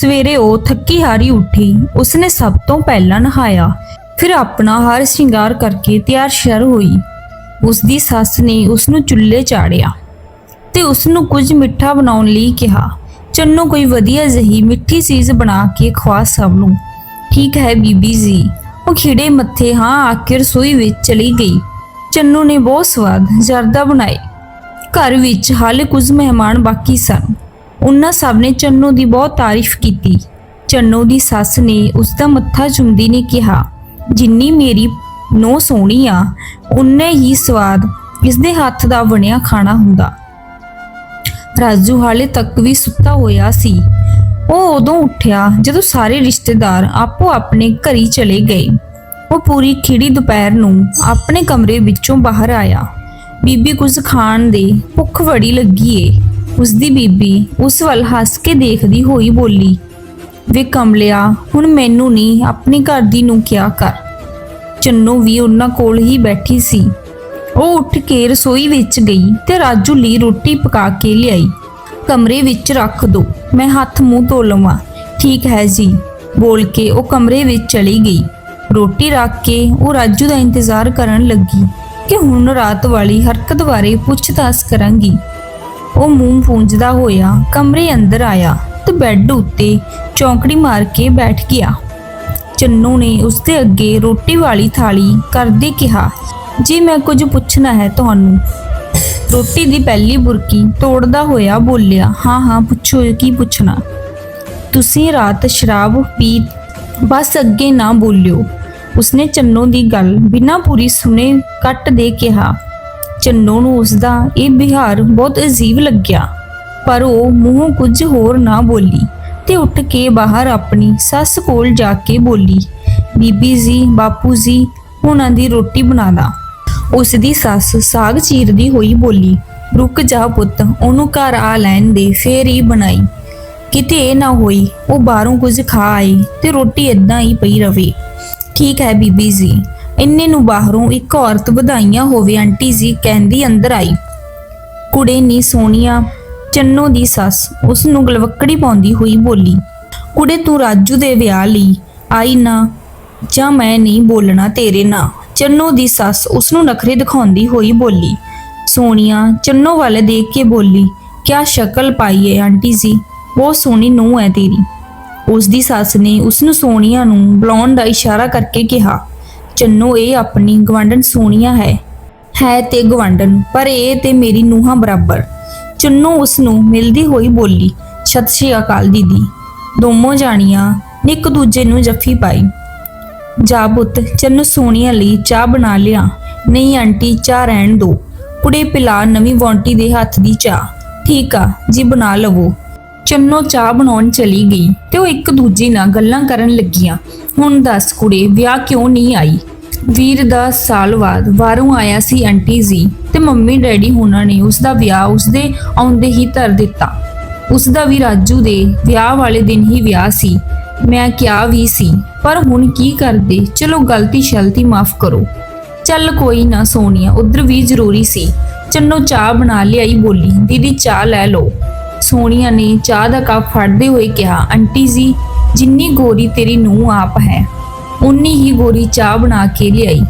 ਸਵੇਰੇ ਉਹ ਥੱਕੀ ਹਾਰੀ ਉੱਠੀ। ਉਸਨੇ ਸਭ ਤੋਂ ਪਹਿਲਾਂ ਨਹਾਇਆ। ਫਿਰ ਆਪਣਾ ਹਾਰ ਸ਼ਿੰਗਾਰ ਕਰਕੇ ਤਿਆਰ ਸ਼ਰ ਹੋਈ। ਉਸ ਦੀ ਸੱਸ ਨੇ ਉਸ ਨੂੰ ਚੁੱਲ੍ਹੇ ਚਾੜਿਆ ਤੇ ਉਸ ਨੂੰ ਕੁਝ ਮਿੱਠਾ ਬਣਾਉਣ ਲਈ ਕਿਹਾ। ਚੰਨੂ, ਕੋਈ ਵਧੀਆ ਜਹੀ ਮਿੱਠੀ ਚੀਜ਼ ਬਣਾ ਕੇ ਖਵਾ ਸਭ ਨੂੰ। ਠੀਕ ਹੈ ਬੀਬੀ ਜੀ। ਉਹ ਖਿੜੇ ਮੱਥੇ ਹਾਂ ਆਖਿਰ ਰਸੋਈ ਵਿੱਚ ਚਲੀ ਗਈ। ਚੰਨੂ ਨੇ ਬਹੁਤ ਸਵਾਦ ਜ਼ਰਦਾ ਬਣਾਏ। ਘਰ ਵਿੱਚ ਹਾਲੇ ਕੁਝ ਮਹਿਮਾਨ ਬਾਕੀ ਸਨ। ਉਹਨਾਂ ਸਭ ਨੇ ਚੰਨੋ ਦੀ ਬਹੁਤ ਤਾਰੀਫ ਕੀਤੀ। ਚੰਨੋ ਦੀ ਸੱਸ ਨੇ ਉਸ ਦਾ ਮੱਥਾ ਚੁੰਮਦੀ ਨੇ ਕਿਹਾ, ਜਿੰਨੀ ਮੇਰੀ ਨੋ ਸੋਹਣੀ ਆ ਉਨੇ ਹੀ ਸਵਾਦ ਇਸ ਦੇ ਹੱਥ ਦਾ ਬਣਿਆ ਖਾਣਾ ਹੁੰਦਾ। ਰਾਜੂ ਹਾਲੇ ਤੱਕ ਵੀ ਸੁੱਤਾ ਹੋਇਆ ਸੀ। ਉਹ ਉਦੋਂ ਉੱਠਿਆ ਜਦੋਂ ਸਾਰੇ ਰਿਸ਼ਤੇਦਾਰ ਆਪੋ ਆਪਣੇ ਘਰੀ ਚਲੇ ਗਏ। ਉਹ ਪੂਰੀ ਖਿੜੀ ਦੁਪਹਿਰ ਨੂੰ ਆਪਣੇ ਕਮਰੇ ਵਿੱਚੋਂ ਬਾਹਰ ਆਇਆ। ਬੀਬੀ ਕੁਝ ਖਾਣ ਦੇ ਭੁੱਖ ਵੜੀ ਲੱਗੀ ਏ। ਉਸਦੀ ਬੀਬੀ ਉਸ ਵੱਲ ਹੱਸ ਕੇ ਦੇਖਦੀ ਹੋਈ ਬੋਲੀ, ਵੇ ਕਮਲਿਆ, ਹੁਣ ਮੈਨੂੰ ਨਹੀਂ ਆਪਣੇ ਘਰ ਦੀ ਨੂੰ ਕਿਆ ਕਰ। ਚੰਨੂ ਵੀ ਉਹਨਾਂ ਕੋਲ ਹੀ ਬੈਠੀ ਸੀ। ਉਹ ਉੱਠ ਕੇ ਰਸੋਈ ਵਿੱਚ ਗਈ ਤੇ ਰਾਜੂ ਲਈ ਰੋਟੀ ਪਕਾ ਕੇ ਲਿਆਈ। ਕਮਰੇ ਵਿੱਚ ਰੱਖ ਦੋ, ਮੈਂ ਹੱਥ ਮੂੰਹ ਧੋ ਲਵਾਂ। ਠੀਕ ਹੈ ਜੀ, ਬੋਲ ਕੇ ਉਹ ਕਮਰੇ ਵਿੱਚ ਚਲੀ ਗਈ। ਰੋਟੀ ਰੱਖ ਕੇ ਉਹ ਰਾਜੂ ਦਾ ਇੰਤਜ਼ਾਰ ਕਰਨ ਲੱਗੀ ਕਿ ਹੁਣ ਰਾਤ ਵਾਲੀ ਹਰਕਤ ਬਾਰੇ ਪੁੱਛਤਾਛ ਕਰਾਂਗੀ। ਉਹ ਮੂੰਹ ਪੂੰਝਦਾ ਹੋਇਆ ਕਮਰੇ ਅੰਦਰ ਆਇਆ ਤੇ ਬੈੱਡ ਉੱਤੇ ਚੌਂਕੜੀ ਮਾਰ ਕੇ ਬੈਠ ਗਿਆ। ਚੰਨੂ ਨੇ ਉਸਦੇ ਅੱਗੇ ਰੋਟੀ ਵਾਲੀ ਥਾਲੀ ਕਰਦੇ ਕਿਹਾ, ਜੀ ਮੈਂ ਕੁਝ ਪੁੱਛਣਾ ਹੈ ਤੁਹਾਨੂੰ? ਰੋਟੀ ਦੀ ਪਹਿਲੀ ਬੁਰਕੀ ਤੋੜਦਾ ਹੋਇਆ ਬੋਲਿਆ, ਹਾਂ ਹਾਂ, ਪੁੱਛੋ, ਕੀ ਪੁੱਛਣਾ? ਤੁਸੀਂ ਰਾਤ ਸ਼ਰਾਬ ਪੀ, ਬਸ ਅੱਗੇ ਨਾ ਬੋਲਿਓ, ਉਸਨੇ ਚੰਨੋ ਦੀ ਗੱਲ ਬਿਨਾਂ ਪੂਰੀ ਸੁਨੇ ਕੱਟ ਦੇ ਕਿਹਾ। ਚੰਨੋ ਨੂੰ ਉਸ ਦਾ ਇਹ ਵਿਹਾਰ ਬਹੁਤ ਅਜੀਬ ਲੱਗਿਆ। ਪਰ ਉਹ ਮੂੰਹੋਂ ਕੁਝ ਹੋਰ ਨਾ ਬੋਲੀ ਤੇ ਉੱਠ ਕੇ ਬਾਹਰ ਆਪਣੀ ਸੱਸ ਕੋਲ ਜਾ ਕੇ ਬੋਲੀ, ਬੀਬੀ ਜੀ, ਬਾਪੂ ਜੀ ਉਹਨਾਂ ਦੀ ਰੋਟੀ ਬਣਾ ਦਾ ਉਸ ਦੀ ਸੱਸ ਸਾਗ ਚੀਰਦੀ ਹੋਈ ਬੋਲੀ, ਰੁਕ ਜਾ ਪੁੱਤ, ਉਹਨੂੰ ਘਰ ਆ ਲੈਣ ਦੇ, ਫੇਰ ਹੀ ਬਣਾਈ। ਕਿਤੇ ਇਹ ਨਾ ਹੋਈ, ਉਹ ਬਾਹਰੋਂ ਕੁਝ ਖਾ ਆਈ ਤੇ ਰੋਟੀ ਇਦਾਂ ਹੀ ਪਈ ਰਵੇ। ਠੀਕ ਹੈ ਬੀਬੀ ਜੀ ਇੰਨੇ ਨੂੰ ਬਾਹਰੋਂ ਇੱਕ ਔਰਤ ਵਧਾਈਆਂ ਹੋਵੇ ਆਂਟੀ ਜੀ, ਕਹਿੰਦੀ ਅੰਦਰ ਆਈ। ਕੁੜੇ ਨੀ ਸੋਨੀਆ ਚੰਨੋ ਦੀ ਸੱਸ ਉਸ ਨੂੰ ਗਲਵੱਕੜੀ ਪਾਉਂਦੀ ਹੋਈ ਬੋਲੀ। ਕੁੜੇ ਤੂੰ ਰਾਜੂ ਦੇ ਵਿਆਹ ਲਈ ਆਈ ਨਾ, ਜਾਂ ਮੈਂ ਨਹੀਂ ਬੋਲਣਾ ਤੇਰੇ ਨਾਲ ਚੰਨੋ ਦੀ ਸੱਸ ਉਸ ਨੂੰ ਨਖਰੇ ਦਿਖਾਉਂਦੀ ਹੋਈ ਬੋਲੀ। ਸੋਨੀਆ ਚੰਨੋ ਵੱਲ ਦੇਖ ਕੇ ਬੋਲੀ, ਕਿਆ ਸ਼ਕਲ ਪਾਈ ਹੈ ਆਂਟੀ ਜੀ, ਬਹੁਤ ਸੋਹਣੀ ਨੂੰਹ ਹੈ ਤੇਰੀ। ਉਸ ਦੀ ਸੱਸ ਨੇ ਉਸ ਨੂੰ ਸੋਨੀਆ ਨੂੰ ਬੁਲਾਉਣ ਦਾ ਇਸ਼ਾਰਾ ਕਰਕੇ ਕਿਹਾ। ਚੰਨੋ, ਇਹ ਆਪਣੀ ਗਵਾਂਢਣ ਸੋਨੀਆ ਹੈ। ਹੈ ਤੇ ਗਵਾਂਢਣ ਪਰ ਇਹ ਤੇ ਮੇਰੀ ਨੂੰਹਾਂ ਬਰਾਬਰ। ਚੰਨੋ ਉਸ ਨੂੰ ਮਿਲਦੀ ਹੋਈ ਬੋਲੀ, ਸਤਿ ਸ਼੍ਰੀ ਅਕਾਲ ਦੀਦੀ। ਦੋਮੋਂ ਜਾਣੀਆਂ ਨੇ ਇੱਕ ਦੂਜੇ ਨੂੰ ਜੱਫੀ ਪਾਈ। ਜਾ ਪੁੱਤ, ਚੰਨੂ ਸੋਨੀਆ ਲਈ ਚਾਹ ਬਣਾ ਲਿਆ। ਨਹੀਂ ਆਂਟੀ, ਚਾਹ ਰਹਿਣ ਦੋ। ਕੁੜੇ ਪਿਲਾ ਨਵੀਂ ਵੌਂਟੀ ਦੇ ਹੱਥ ਦੀ ਚਾਹ। ਠੀਕ ਆ, ਜੀ ਬਣਾ ਲਵੋ। ਚੰਨੋ ਚਾਹ ਬਣਾਉਣ ਚਲੀ ਗਈ ਤੇ ਉਹ ਇੱਕ ਦੂਜੀ ਨਾਲ ਗੱਲਾਂ ਕਰਨ ਲੱਗੀਆਂ। ਹੁਣ ਦੱਸ ਕੁੜੇ, ਵਿਆਹ ਕਿਉਂ ਨਹੀਂ ਆਈ? ਵੀਰ ਦਾ ਸਾਲ ਬਾਅਦ ਬਾਹਰੋਂ ਆਇਆ ਸੀ ਆਂਟੀ ਜੀ ਤੇ ਮੰਮੀ ਡੈਡੀ ਹੁਣਾਂ ਨੇ ਉਸ ਦਾ ਵਿਆਹ ਉਸ ਦੇ ਆਉਂਦੇ ਹੀ ਧਰ ਦਿੱਤਾ। ਉਸ ਦਾ ਵੀ ਰਾਜੂ ਦੇ ਵਿਆਹ ਵਾਲੇ ਦਿਨ ਹੀ ਵਿਆਹ ਸੀ। ਮੈਂ ਕਿਹਾ ਵੀ ਸੀ, ਪਰ ਹੁਣ ਕੀ ਕਰਦੇ? ਚਲੋ ਗਲਤੀ ਸ਼ਲਤੀ ਮਾਫ ਕਰੋ। ਚੱਲ ਕੋਈ ਨਾ ਸੋਨੀਆ, ਉਧਰ ਵੀ ਜ਼ਰੂਰੀ ਸੀ। ਚੰਨੋ ਚਾਹ ਬਣਾ ਲਿਆਈ ਬੋਲੀ, ਦੀਦੀ ਚਾਹ ਲੈ ਲਓ। ਸੋਨੀਆ ਨੇ, ਚਾਹ ਦਾ ਕੱਪ ਫੜਦੇ ਹੋਏ ਕਿਹਾ, ਆਂਟੀ ਜੀ, ਜਿੰਨੀ ਗੋਰੀ ਤੇਰੀ ਨੂੰ ਆਪ ਹੈ। ਉਨੀ ਹੀ ਗੋਰੀ ਚਾਹ ਬਣਾ ਕੇ ਲਿਆਈ।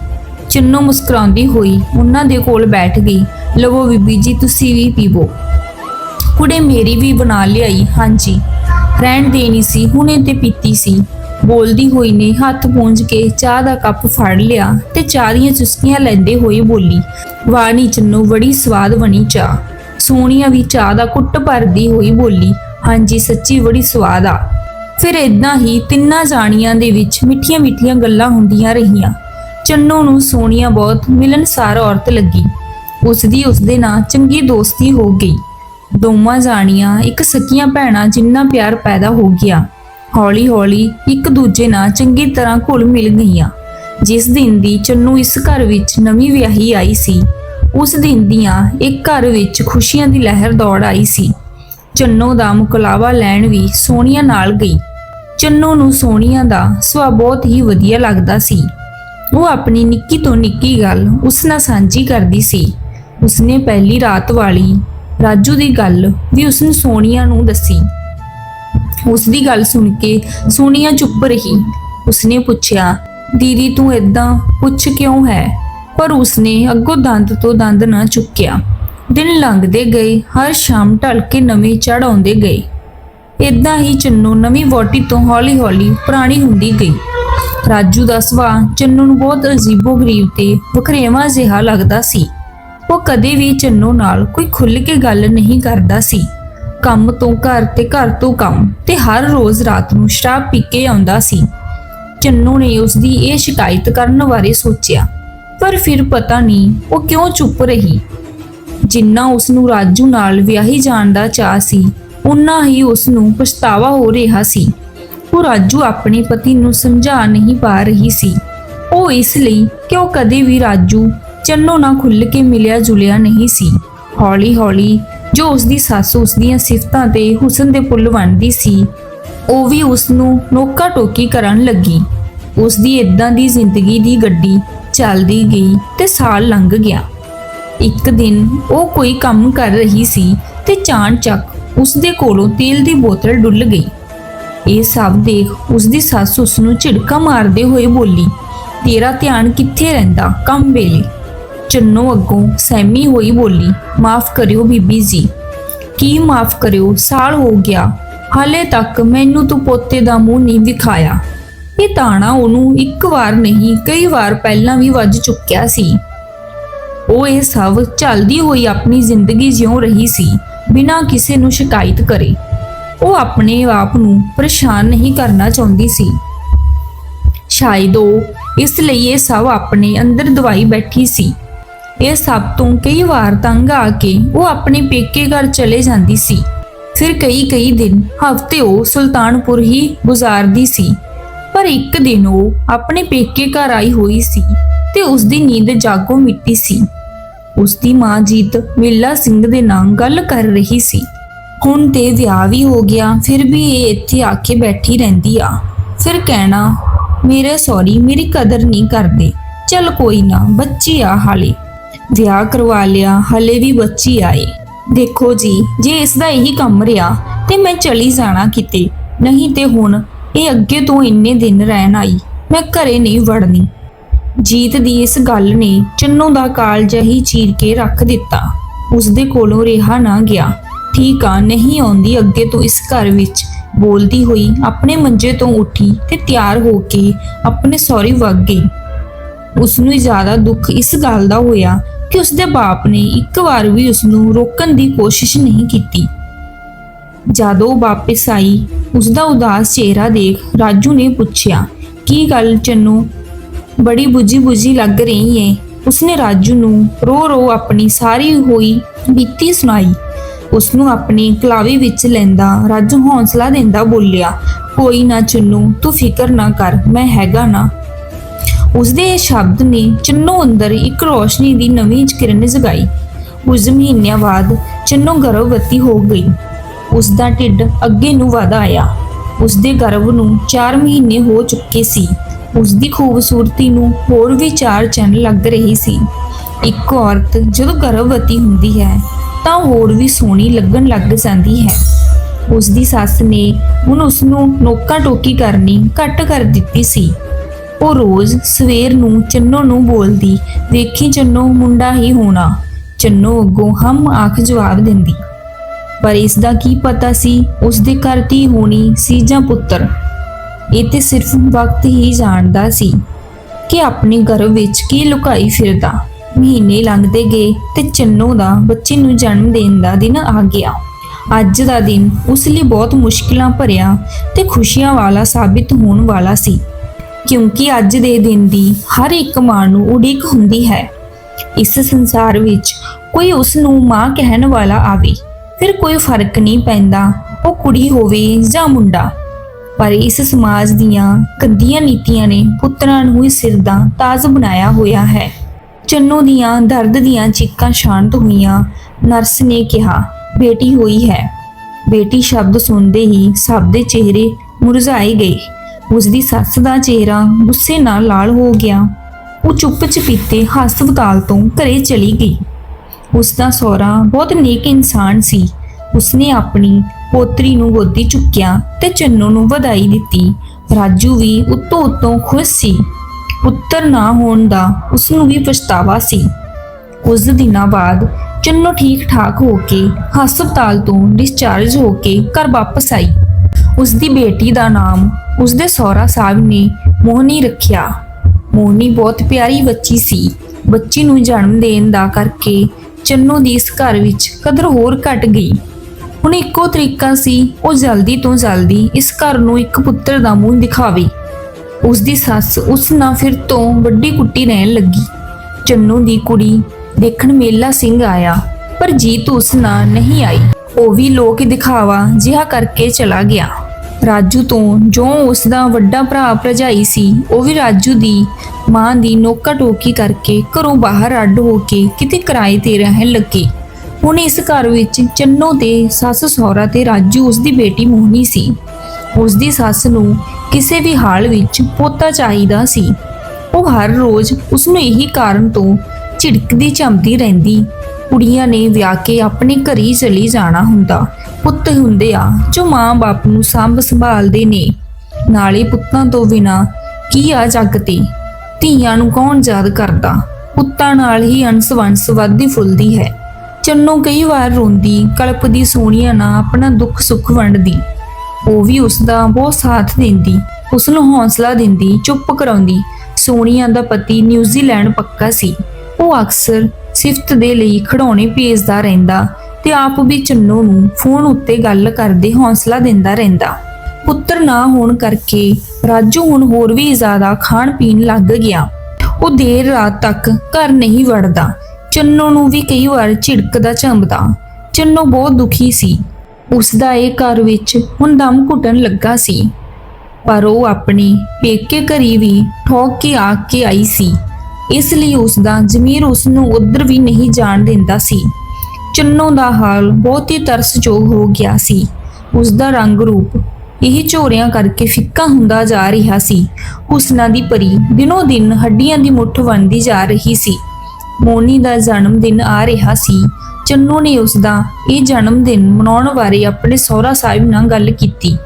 ਚੰਨੋ ਮੁਸਕਰਾਉਂਦੀ ਹੋਈ ਉਹਨਾਂ ਦੇ ਕੋਲ ਬੈਠ ਗਈ। ਲਵੋ ਬੀਬੀ ਜੀ, ਤੁਸੀਂ ਵੀ ਪੀਵੋ। ਕੁੜੇ, ਮੇਰੀ ਵੀ ਬਣਾ ਲਿਆਈ। ਹਾਂਜੀ। ਰਹਿਣ ਦੇਣੀ ਸੀ, ਹੁਣੇ ਤੇ ਪੀਤੀ ਸੀ। ਬੋਲਦੀ ਹੋਈ ਨੇ ਹੱਥ ਪੂੰਝ ਕੇ ਚਾਹ ਦਾ ਕੱਪ ਫੜ ਲਿਆ ਤੇ ਚਾਹ ਦੀਆਂ ਚੁਸਕੀਆਂ ਲੈਂਦੇ ਹੋਏ ਬੋਲੀ ਵਾਣੀ ਚੰਨੂ, ਬੜੀ ਸਵਾਦ ਬਣੀ ਚਾਹ। ਸੋਨੀਆ ਵੀ ਚਾਹ ਦਾ ਕੁੱਟ ਭਰਦੀ ਹੋਈ ਬੋਲੀ, ਹਾਂਜੀ ਸੱਚੀ ਬੜੀ ਸਵਾਦ ਆ। ਫਿਰ ਇਦਾਂ ਹੀ ਤਿੰਨਾਂ ਜਾਣੀਆਂ ਦੇ ਵਿੱਚ ਮਿੱਠੀਆਂ ਮਿੱਠੀਆਂ ਗੱਲਾਂ ਹੁੰਦੀਆਂ ਰਹੀਆਂ। ਚੰਨੂ ਨੂੰ ਸੋਨੀਆ ਬਹੁਤ ਮਿਲਨਸਾਰ ਔਰਤ ਲੱਗੀ। ਉਸ ਦੀ ਉਸ ਦੇ ਨਾਲ ਚੰਗੀ ਦੋਸਤੀ ਹੋ ਗਈ। ਦੋਵਾਂ ਜਾਣੀਆਂ ਇੱਕ ਸਕੀਆਂ ਭੈਣਾਂ ਜਿੰਨਾ ਪਿਆਰ ਪੈਦਾ ਹੋ ਗਿਆ। ਹੌਲੀ-ਹੌਲੀ ਇੱਕ ਦੂਜੇ ਨਾਲ ਚੰਗੀ ਤਰ੍ਹਾਂ ਘੁਲ ਮਿਲ ਗਈਆਂ। ਜਿਸ ਦਿਨ ਦੀ ਚੰਨੂ ਇਸ ਘਰ ਵਿੱਚ ਨਵੀਂ ਵਿਆਹੀ ਆਈ ਸੀ ਉਸ ਦਿਨ ਦੀਆਂ ਇੱਕ ਘਰ ਵਿੱਚ ਖੁਸ਼ੀਆਂ ਦੀ ਲਹਿਰ ਦੌੜ ਆਈ ਸੀ। ਚੰਨੋ ਦਾ ਮੁਕਲਾਵਾ ਲੈਣ ਵੀ ਸੋਨੀਆ ਨਾਲ ਗਈ। ਚੰਨੋ ਨੂੰ ਸੋਨੀਆ ਦਾ ਸੁਭਾਅ ਬਹੁਤ ਹੀ ਵਧੀਆ ਲੱਗਦਾ ਸੀ। ਉਹ ਆਪਣੀ ਨਿੱਕੀ ਤੋਂ ਨਿੱਕੀ ਗੱਲ ਉਸ ਨਾਲ ਸਾਂਝੀ ਕਰਦੀ ਸੀ। ਉਸਨੇ ਪਹਿਲੀ ਰਾਤ ਵਾਲੀ ਰਾਜੂ ਦੀ ਗੱਲ ਵੀ ਉਸਨੂੰ ਸੋਨੀਆ ਨੂੰ ਦੱਸੀ। ਉਸ ਦੀ ਗੱਲ ਸੁਣ ਕੇ ਸੋਨੀਆ ਚੁੱਪ ਰਹੀ। ਉਸਨੇ ਪੁੱਛਿਆ, ਦੀਦੀ, ਤੂੰ ਇਦਾਂ ਪੁੱਛ ਕਿਉਂ ਹੈ? ਪਰ ਉਸਨੇ ਅੱਗੋਂ ਦੰਦ ਤੋਂ ਦੰਦ ਨਾ ਚੁੱਕਿਆ। ਦਿਨ ਲੰਘਦੇ ਗਏ, ਹਰ ਸ਼ਾਮ ਢਲ ਕੇ ਨਵੇਂ ਚੜ੍ਹ ਆਉਂਦੇ ਗਏ। ਇਦਾਂ ਹੀ ਚੰਨੂ ਨਵੀਂ ਵੋਟੀ ਤੋਂ ਹੌਲੀ-ਹੌਲੀ ਪੁਰਾਣੀ ਹੁੰਦੀ ਗਈ। ਰਾਜੂ ਦਾ ਸੁਭਾਅ ਚੰਨੂ ਨੂੰ ਬਹੁਤ ਅਜੀਬੋ-ਗਰੀਬ ਤੇ ਵਖਰੇਵਾ ਜਿਹਾ ਲੱਗਦਾ ਸੀ। ਉਹ ਕਦੇ ਵੀ ਚੰਨੂ ਨਾਲ ਕੋਈ ਖੁੱਲ੍ਹ ਕੇ ਗੱਲ ਨਹੀਂ ਕਰਦਾ ਸੀ। ਕੰਮ ਤੋਂ ਘਰ ਤੇ ਘਰ ਤੋਂ ਕੰਮ ਤੇ ਹਰ ਰੋਜ਼ ਰਾਤ ਨੂੰ ਸ਼ਰਾਬ ਪੀ ਕੇ ਆਉਂਦਾ ਸੀ। ਚੰਨੂ ਨੇ ਉਸ ਦੀ ਇਹ ਸ਼ਿਕਾਇਤ ਕਰਨ ਬਾਰੇ ਸੋਚਿਆ। ਪਰ ਫਿਰ ਪਤਾ ਨਹੀਂ ਉਹ ਕਿਉਂ ਚੁੱਪ ਰਹੀ। ਜਿੰਨਾ ਉਸ ਨੂੰ ਰਾਜੂ ਨਾਲ ਵਿਆਹੀ ਜਾਣ ਦਾ ਚਾਹ ਸੀ ਉਨਾ ਹੀ ਉਸ ਨੂੰ ਪਛਤਾਵਾ ਹੋ ਰਿਹਾ ਸੀ। ਉਹ ਰਾਜੂ ਆਪਣੇ ਪਤੀ ਨੂੰ ਸਮਝਾ ਨਹੀਂ ਪਾ ਰਹੀ ਸੀ। ਉਹ ਇਸ ਲਈ ਕਿ ਉਹ ਕਦੇ ਵੀ ਰਾਜੂ ਚੰਨੋ ਨਾਲ ਖੁੱਲ ਕੇ ਮਿਲਿਆ ਜੁਲਿਆ ਨਹੀਂ ਸੀ। ਹੌਲੀ ਹੌਲੀ ਜੋ ਉਸ ਦੀ ਸੱਸ ਉਸ ਦੀਆਂ ਸਿਫਤਾਂ ਤੇ ਹੁਸਨ ਦੇ ਪੁੱਲ ਵੰਡਦੀ ਸੀ, ਉਹ ਵੀ ਉਸ ਨੂੰ ਨੋਕਾ ਟੋਕੀ ਕਰਨ ਲੱਗੀ। ਉਸ ਦੀ ਇਦਾਂ ਦੀ ਜ਼ਿੰਦਗੀ ਦੀ ਗੱਡੀ ਚੱਲਦੀ ਗਈ ਤੇ ਸਾਲ ਲੰਘ ਗਿਆ। ਇੱਕ ਦਿਨ ਉਹ ਕੋਈ ਕੰਮ ਕਰ ਰਹੀ ਸੀ ਤੇ ਚਾਣਚੱਕ ਉਸ ਦੇ ਕੋਲੋਂ ਤੇਲ ਦੀ ਬੋਤਲ ਡੁੱਲ ਗਈ। ਇਹ ਸਭ ਦੇਖ ਉਸ ਦੀ ਸੱਸ ਉਸ ਨੂੰ ਝਿੜਕਾ ਮਾਰਦੇ ਹੋਏ ਬੋਲੀ, ਤੇਰਾ ਧਿਆਨ ਕਿੱਥੇ ਰਹਿੰਦਾ, ਕੰਮ ਵੇਲੇ? ਚੰਨੋ ਅੱਗੋਂ ਸਹਿਮੀ ਹੋਈ ਬੋਲੀ, ਮਾਫ ਕਰਿਓ ਬੀਬੀ ਜੀ। ਕੀ ਮਾਫ ਕਰਿਓ? ਸਾਲ ਹੋ ਗਿਆ। ਹਾਲੇ ਤੱਕ ਮੈਨੂੰ ਤੂੰ ਪੋਤੇ ਦਾ ਮੂੰਹ ਨਹੀਂ ਵਿਖਾਇਆ। ਇਹ ਤਾਣਾ ਉਹਨੂੰ ਇੱਕ ਵਾਰ ਨਹੀਂ, ਕਈ ਵਾਰ ਪਹਿਲਾਂ ਵੀ ਵੱਜ ਚੁੱਕਿਆ ਸੀ। ਉਹ ਇਹ ਸਭ ਚੱਲਦੀ ਹੋਈ ਆਪਣੀ ਜ਼ਿੰਦਗੀ ਜਿਉਂ ਰਹੀ ਸੀ, ਬਿਨਾਂ ਕਿਸੇ ਨੂੰ ਸ਼ਿਕਾਇਤ ਕਰੇ। ਉਹ ਆਪਣੇ ਆਪ ਨੂੰ ਪਰੇਸ਼ਾਨ ਨਹੀਂ ਕਰਨਾ ਚਾਹੁੰਦੀ ਸੀ। ਸ਼ਾਇਦ ਉਹ ਇਸ ਲਈ ਇਹ ਸਭ ਆਪਣੇ ਅੰਦਰ ਦਵਾਈ ਬੈਠੀ ਸੀ। ਇਹ ਸਭ ਤੋਂ ਕਈ ਵਾਰ ਤੰਗ ਆ ਕੇ ਉਹ ਆਪਣੇ ਪੇਕੇ ਘਰ ਚਲੇ ਜਾਂਦੀ ਸੀ। ਫਿਰ ਕਈ ਕਈ ਦਿਨ ਹਫ਼ਤੇ ਉਹ ਸੁਲਤਾਨਪੁਰ ਹੀ ਗੁਜ਼ਾਰਦੀ ਸੀ। ਪਰ ਇੱਕ ਦਿਨ ਉਹ ਆਪਣੇ ਪੇਕੇ ਘਰ ਆਈ ਹੋਈ ਸੀ ਤੇ ਉਸ ਦੀ ਨੀਂਦ ਜਾਗੋ ਮਿੱਟੀ ਸੀ। ਉਸ ਦੀ ਮਾਂ ਜੀਤ ਮੇਲਾ ਸਿੰਘ ਦੇ ਨਾਲ ਗੱਲ ਕਰ ਰਹੀ ਸੀ। ਹੁਣ ਤੇ ਵਿਆਹ ਵੀ ਹੋ ਗਿਆ, ਫਿਰ ਵੀ ਇਹ ਇੱਥੇ ਆ ਕੇ ਬੈਠੀ ਰਹਿੰਦੀ ਆ। ਫਿਰ ਕਹਿਣਾ, ਮੇਰੇ ਸੌਰੀ, ਮੇਰੀ ਕਦਰ ਨਹੀਂ ਕਰਦੇ। ਚਲ ਕੋਈ ਨਾ, ਬੱਚੀ ਆ ਹਾਲੇ। ਵਿਆਹ ਕਰਵਾ ਲਿਆ, ਹਲੇ ਵੀ ਬੱਚੀ ਆਏ। ਦੇਖੋ ਜੀ, ਜੇ ਇਸ ਦਾ ਇਹੀ ਕੰਮ ਰਿਹਾ, ਤੇ ਮੈਂ ਚਲੀ ਜਾਣਾ ਕਿਤੇ। ਨਹੀਂ ਤੇ ਹੁਣ ਇਹ ਅੱਗੇ ਤੋਂ ਇੰਨੇ ਦਿਨ ਰਹਿਣ ਆਈ, ਮੈਂ ਘਰੇ ਨਹੀਂ ਵੜਨੀ। ਜੀਤ ਦੀ ਇਸ ਗੱਲ ਨੇ ਚੰਨੂ ਦਾ ਕਾਲ ਜਹੀ ਚੀਰ ਕੇ ਰੱਖ ਦਿੱਤਾ। ਉਸ ਦੇ ਕੋਲੋਂ ਰਿਹਾ ਨਾ ਗਿਆ। ਠੀਕ ਆ, ਨਹੀਂ ਆਉਂਦੀ ਅੱਗੇ ਤੋਂ ਇਸ ਘਰ ਵਿੱਚ। ਬੋਲਦੀ ਹੋਈ ਆਪਣੇ ਮੰਜੇ ਤੋਂ ਉੱਠੀ ਤੇ ਤਿਆਰ ਹੋ ਕੇ ਆਪਣੇ ਸੌਰੀ ਵਗ ਗਈ। ਉਸ ਨੂੰ ਜ਼ਿਆਦਾ ਦੁੱਖ ਇਸ ਗੱਲ ਦਾ ਹੋਇਆ ਕਿ ਉਸ ਦੇ ਬਾਪ ਨੇ ਇੱਕ ਵਾਰ ਵੀ ਉਸ ਨੂੰ ਰੋਕਣ ਦੀ ਕੋਸ਼ਿਸ਼ ਨਹੀਂ ਕੀਤੀ। ਜਦੋਂ ਉਹ ਵਾਪਸ ਆਈ, ਉਸਦਾ ਉਦਾਸ ਚਿਹਰਾ ਦੇਖ ਰਾਜੂ ਨੇ ਪੁੱਛਿਆ, ਕੀ ਗੱਲ ਚੰਨੂ? ਬੜੀ ਬੁਝੀ ਬੁਝੀ ਲੱਗ ਰਹੀ ਏ। ਉਸਨੇ ਰਾਜੂ ਨੂੰ ਰੋ ਰੋ ਆਪਣੀ ਸਾਰੀ ਹੋਈ ਬੀਤੀ ਸੁਣਾਈ। ਉਸ ਨੂੰ ਆਪਣੀ ਕਲਾਵੇ ਵਿੱਚ ਲੈਂਦਾ ਰਾਜੂ ਹੌਸਲਾ ਦਿੰਦਾ ਬੋਲਿਆ, ਕੋਈ ਨਾ ਚੁੰਨੂ, ਤੂੰ ਫਿਕਰ ਨਾ ਕਰ, ਮੈਂ ਹੈਗਾ ਨਾ। ਉਸਦੇ ਇਹ ਸ਼ਬਦ ਨੇ ਚੰਨੂ ਅੰਦਰ ਇੱਕ ਰੋਸ਼ਨੀ ਦੀ ਨਵੀਂ ਕਿਰਨ ਜਗਾਈ। ਕੁਝ ਮਹੀਨਿਆਂ ਬਾਅਦ ਚੰਨੂ ਗਰਭਵਤੀ ਹੋ ਗਈ। ਉਸ ਦਾ ਢਿੱਡ ਅੱਗੇ ਨੂੰ ਵਧ ਆਇਆ। ਉਸ ਦੇ ਗਰਭ ਨੂੰ 4 ਮਹੀਨੇ ਹੋ ਚੁੱਕੇ ਸੀ। ਉਸ ਦੀ ਖੂਬਸੂਰਤੀ ਨੂੰ ਹੋਰ ਵੀ ਚਾਰ ਚੰਨ ਲੱਗ ਰਹੀ ਸੀ। ਇੱਕ ਔਰਤ ਜਦੋਂ ਗਰਭਵਤੀ ਹੁੰਦੀ ਹੈ, ਤਾਂ ਹੋਰ ਵੀ ਸੋਹਣੀ ਲੱਗਣ ਲੱਗ ਜਾਂਦੀ ਹੈ। ਉਸ ਦੀ ਸੱਸ ਨੇ ਹੁਣ ਉਸ ਨੂੰ ਨੋਕਾ ਟੋਕੀ ਕਰਨੀ ਘੱਟ ਕਰ ਦਿੱਤੀ ਸੀ। ਉਹ ਰੋਜ਼ ਸਵੇਰ ਨੂੰ ਚੰਨੋ ਨੂੰ ਬੋਲਦੀ, ਵੇਖੀ ਚੰਨੋ, ਮੁੰਡਾ ਹੀ ਹੋਣਾ। ਚੰਨੋ ਅੱਗੋਂ ਹਮ ਆਖ ਜਵਾਬ ਦਿੰਦੀ। ਪਰ ਇਸ ਦਾ ਕੀ ਪਤਾ ਸੀ? ਉਸ ਦੇ ਘਰ ਧੀ ਹੋਣੀ ਸੀ ਜਾਂ ਪੁੱਤਰ? ਇਹ ਤੇ ਸਿਰਫ ਵਕਤ ਹੀ ਜਾਣਦਾ ਸੀ ਕਿ ਆਪਣੇ ਗਰਭ ਵਿੱਚ ਕੀ ਲੁਕਾਈ ਫਿਰਦਾ। ਮਹੀਨੇ ਲੰਘਦੇ ਗਏ ਤੇ ਚੰਨੋ ਦਾ ਬੱਚੇ ਨੂੰ ਜਨਮ ਦੇਣ ਦਾ ਦਿਨ ਆ ਗਿਆ। ਅੱਜ ਦਾ ਦਿਨ ਉਸ ਲਈ ਬਹੁਤ ਮੁਸ਼ਕਿਲਾਂ ਭਰਿਆ ਤੇ ਖੁਸ਼ੀਆਂ ਵਾਲਾ ਸਾਬਿਤ ਹੋਣ ਵਾਲਾ ਸੀ। ਕਿਉਂਕਿ ਅੱਜ ਦੇ ਦਿਨ ਦੀ ਹਰ ਇੱਕ ਮਾਂ ਨੂੰ ਉਡੀਕ ਹੁੰਦੀ ਹੈ। ਇਸ ਸੰਸਾਰ ਵਿੱਚ ਕੋਈ ਉਸ ਨੂੰ ਮਾਂ ਕਹਿਣ ਵਾਲਾ ਆਵੇ। ਫਿਰ ਕੋਈ ਫ਼ਰਕ ਨਹੀਂ ਪੈਂਦਾ, ਉਹ ਕੁੜੀ ਹੋਵੇ ਜਾਂ ਮੁੰਡਾ। ਪਰ ਇਸ ਸਮਾਜ ਦੀਆਂ ਕੰਦੀਆਂ ਨੀਤੀਆਂ ਨੇ ਪੁੱਤਰਾਂ ਨੂੰ ਹੀ ਸਿਰ ਦਾ ਤਾਜ ਬਣਾਇਆ ਹੋਇਆ ਹੈ। ਚੰਨੋ ਦੀਆਂ ਦਰਦ ਦੀਆਂ ਚੀਕਾਂ ਸ਼ਾਂਤ ਹੋਈਆਂ, ਨਰਸ ਨੇ ਕਿਹਾ, ਬੇਟੀ ਹੋਈ ਹੈ। ਬੇਟੀ ਸ਼ਬਦ ਸੁਣਦੇ ਹੀ ਸਭ ਦੇ ਚਿਹਰੇ ਮੁਰਝਾਏ ਗਏ। ਉਸ ਦੀ ਸੱਸ ਦਾ ਚਿਹਰਾ ਗੁੱਸੇ ਨਾਲ ਲਾਲ ਹੋ ਗਿਆ। ਉਹ ਚੁੱਪ ਚਪੀਤੇ ਹਸਪਤਾਲ ਤੋਂ ਘਰੇ ਚਲੀ ਗਈ। ਉਸ ਦਾ ਸਹੁਰਾ ਬਹੁਤ ਨੇਕ ਇਨਸਾਨ ਸੀ। ਉਸਨੇ ਆਪਣੀ ਪੋਤਰੀ ਨੂੰ ਗੋਦੀ ਚੁੱਕਿਆ ਤੇ ਚੰਨੂ ਨੂੰ ਵਧਾਈ ਦਿੱਤੀ। ਰਾਜੂ ਵੀ ਉੱਤੋਂ ਉੱਤੋਂ ਖੁਸ਼ ਸੀ। ਪੁੱਤਰ ਨਾ ਹੋਣ ਦਾ ਉਸ ਨੂੰ ਵੀ ਪਛਤਾਵਾ ਸੀ। ਕੁਝ ਦਿਨਾਂ ਬਾਅਦ ਚੰਨੂ ਠੀਕ ਠਾਕ ਹੋ ਕੇ ਹਸਪਤਾਲ ਤੋਂ ਡਿਸਚਾਰਜ ਹੋ ਕੇ ਘਰ ਵਾਪਸ ਆਈ। ਉਸ ਦੀ ਬੇਟੀ ਦਾ ਨਾਮ ਉਸ ਦੇ ਸਹੁਰਾ ਸਾਹਿਬ ਨੇ ਮੋਹਨੀ ਰੱਖਿਆ। ਮੋਹਨੀ ਬਹੁਤ ਪਿਆਰੀ ਬੱਚੀ ਸੀ। ਬੱਚੀ ਨੂੰ ਜਨਮ ਦੇਣ ਦਾ ਕਰਕੇ ਚੰਨੂ ਦੀ ਇਸ ਘਰ ਵਿੱਚ ਕਦਰ ਹੋਰ ਘਟ ਗਈ। ਹੁਣ ਇੱਕੋ ਤਰੀਕਾ ਸੀ, ਉਹ ਜਲਦੀ ਤੋਂ ਜਲਦੀ ਇਸ ਘਰ ਨੂੰ ਇੱਕ ਪੁੱਤਰ ਦਾ ਮੂੰਹ ਦਿਖਾਵੇ। ਉਸ ਦੀ ਸੱਸ ਉਸ ਨਾਲ ਫਿਰ ਤੋਂ ਵੱਡੀ ਕੁੱਟੀ ਰਹਿਣ ਲੱਗੀ। ਚੰਨੂ ਦੀ ਕੁੜੀ ਦੇਖਣ ਮੇਲਾ ਸਿੰਘ ਆਇਆ, ਪਰ ਜੀਤ ਉਸ ਨਾਲ ਨਹੀਂ ਆਈ। ਉਹ ਵੀ ਲੋਕ ਦਿਖਾਵਾ ਜਿਹਾ ਕਰਕੇ ਚਲਾ ਗਿਆ। ਰਾਜੂ ਤੋਂ ਜੋ ਉਸ ਦਾ ਵੱਡਾ ਭਰਾ ਭਰਜਾਈ ਸੀ, ਉਹ ਵੀ ਰਾਜੂ ਦੀ ਮਾਂ ਦੀ ਨੋਕਾ ਟੋਕੀ ਕਰਕੇ ਘਰੋਂ ਬਾਹਰ ਅੱਡ ਹੋ ਕੇ ਕਿਤੇ ਕਿਰਾਏ ਤੇ ਰਹਿਣ ਲੱਗੇ। ਹੁਣ ਇਸ ਘਰ ਵਿੱਚ ਚੰਨੋ ਤੇ ਸੱਸ ਸਹੁਰਾ ਤੇ ਰਾਜੂ ਉਸ ਦੀ ਬੇਟੀ ਮੋਹਨੀ ਸੀ। ਉਸ ਦੀ ਸੱਸ ਨੂੰ ਕਿਸੇ ਵੀ ਹਾਲ ਵਿੱਚ ਪੋਤਾ ਚਾਹੀਦਾ ਸੀ। ਉਹ ਹਰ ਰੋਜ਼ ਉਸ ਨੂੰ ਇਹੀ ਕਾਰਨ ਤੋਂ ਝਿੜਕਦੀ ਝੰਮਦੀ ਰਹਿੰਦੀ। ਕੁੜੀਆਂ ਨੇ ਵਿਆਹ ਕੇ ਆਪਣੇ ਘਰ ਚਲੀ ਜਾਣਾ ਹੁੰਦਾ। ਪੁੱਤ ਹੁੰਦੇ ਆ ਜੋ ਮਾਂ-ਬਾਪ ਨੂੰ ਸੰਭ ਸੰਭਾਲਦੇ ਨੇ। ਨਾਲੇ ਪੁੱਤਾਂ ਤੋਂ ਬਿਨਾ ਕੀ ਆ ਜੱਗ ਤੇ? ਧੀਆਂ ਨੂੰ ਕੌਣ ਯਾਦ ਕਰਦਾ? ਪੁੱਤਾਂ ਨਾਲ ਹੀ ਅੰਸ ਵੱਧਦੀ ਫੁੱਲਦੀ ਹੈ। ਚੰਨੋ ਕਈ ਵਾਰ ਰੋਂਦੀ, ਕਲਪਦੀ ਸੋਹਣੀਆਂ ਨਾਲ ਆਪਣਾ ਦੁੱਖ ਸੁੱਖ ਵੰਡਦੀ। ਉਹ ਵੀ ਉਸ ਦਾ ਬਹੁਤ ਸਾਥ ਦਿੰਦੀ ਉਸ ਨੂੰ ਹੌਸਲਾ ਦਿੰਦੀ, ਚੁੱਪ ਕਰਾਉਂਦੀ। ਸੋਨੀਆ ਦਾ ਪਤੀ ਨਿਊਜ਼ੀਲੈਂਡ ਪੱਕਾ ਸੀ। ਉਹ ਅਕਸਰ ਸਿਫਤ ਦੇ ਲਈ ਖਿਡੌਣੇ ਭੇਜਦਾ ਰਹਿੰਦਾ ਤੇ ਆਪ ਵੀ ਚੰਨੋ ਨੂੰ ਫੋਨ ਉੱਤੇ ਗੱਲ ਕਰਦੇ ਹੌਸਲਾ ਦਿੰਦਾ ਰਹਿੰਦਾ। ਪੁੱਤਰ ਨਾ ਹੋਣ ਕਰਕੇ ਰਾਜੂ ਹੁਣ ਹੋਰ ਵੀ ਜ਼ਿਆਦਾ ਖਾਣ ਪੀਣ ਲੱਗ ਗਿਆ। ਉਹ ਦੇਰ ਰਾਤ ਤੱਕ ਘਰ ਨਹੀਂ ਵੜਦਾ। ਚੰਨੋ ਨੂੰ ਵੀ ਕਈ ਵਾਰ ਝਿੜਕਦਾ ਝੰਬਦਾ। ਚੰਨੋ ਬਹੁਤ ਦੁਖੀ ਸੀ। ਉਸ ਦਾ ਇਹ ਘਰ ਵਿੱਚ ਹੁਣ ਦਮ ਘੁੱਟਣ ਲੱਗਾ ਸੀ। ਪਰ ਉਹ ਆਪਣੀ ਪੇਕੇ ਘਰੀ ਵੀ ਠੋਕ ਕੇ ਆ ਕੇ ਆਈ ਸੀ। ਇਸ ਲਈ ਉਸ ਦਾ ਜ਼ਮੀਰ ਉਸ ਨੂੰ ਉਧਰ ਵੀ ਨਹੀਂ ਜਾਣ ਦਿੰਦਾ ਸੀ। ਚੰਨੋ ਦਾ ਹਾਲ ਬਹੁਤ ਹੀ ਤਰਸਯੋਗ ਹੋ ਗਿਆ ਸੀ। ਉਸ ਦਾ ਰੰਗ ਰੂਪ ਇਹ ਝੋਰਿਆਂ ਕਰਕੇ ਫਿੱਕਾ ਹੁੰਦਾ ਜਾ ਰਿਹਾ ਸੀ। ਹੁਸਨਾ ਦੀ ਪਰੀ ਦਿਨੋ ਦਿਨ ਹੱਡੀਆਂ ਦੀ ਮੁੱਠ ਬਣਦੀ ਜਾ ਰਹੀ ਸੀ। ਮੋਨੀ ਦਾ ਜਨਮ ਦਿਨ ਆ ਰਿਹਾ ਸੀ। ਚੰਨੂ ਨੇ ਉਸ ਦਾ ਇਹ ਜਨਮ ਦਿਨ ਮਨਾਉਣ ਬਾਰੇ ਆਪਣੇ ਸਹੁਰਾ ਸਾਹਿਬ ਨਾਲ ਗੱਲ ਕੀਤੀ।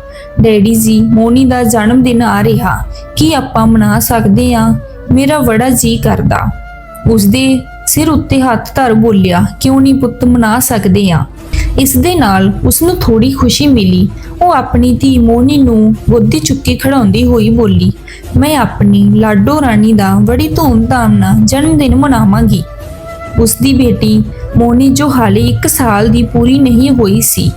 ਡੈਡੀ ਜੀ, ਮੋਨੀ ਦਾ ਜਨਮ ਦਿਨ ਆ ਰਿਹਾ। ਕੀ ਆਪਾਂ ਮਨਾ ਸਕਦੇ ਆ ਮੇਰਾ ਬੜਾ ਜੀ ਕਰਦਾ। ਉਸਦੇ ਸਿਰ ਉੱਤੇ ਹੱਥ ਧਰ ਬੋਲਿਆ, ਕਿਉਂ ਨਹੀਂ ਪੁੱਤ ਮਨਾ ਸਕਦੇ ਆ? ਇਸ ਦੇ ਨਾਲ ਉਸ ਨੂੰ ਥੋੜੀ ਖੁਸ਼ੀ ਮਿਲੀ। ਉਹ ਆਪਣੀ ਧੀ ਮੋਨੀ ਨੂੰ ਗੋਦੀ ਚੁੱਕੀ ਖੜਾਉਂਦੀ ਹੋਈ ਬੋਲੀ, ਮੈਂ ਆਪਣੀ ਲਾਡੋ ਰਾਣੀ ਦਾ ਬੜੀ ਧੂਮ-ਧਾਮ ਨਾਲ ਜਨਮ ਦਿਨ ਮਨਾਵਾਂਗੀ। ਉਸ ਦੀ ਬੇਟੀ ਮੋਨੀ ਜੋ ਹਾਲੇ 1 ਸਾਲ ਦੀ ਪੂਰੀ ਨਹੀਂ ਹੋਈ ਸੀ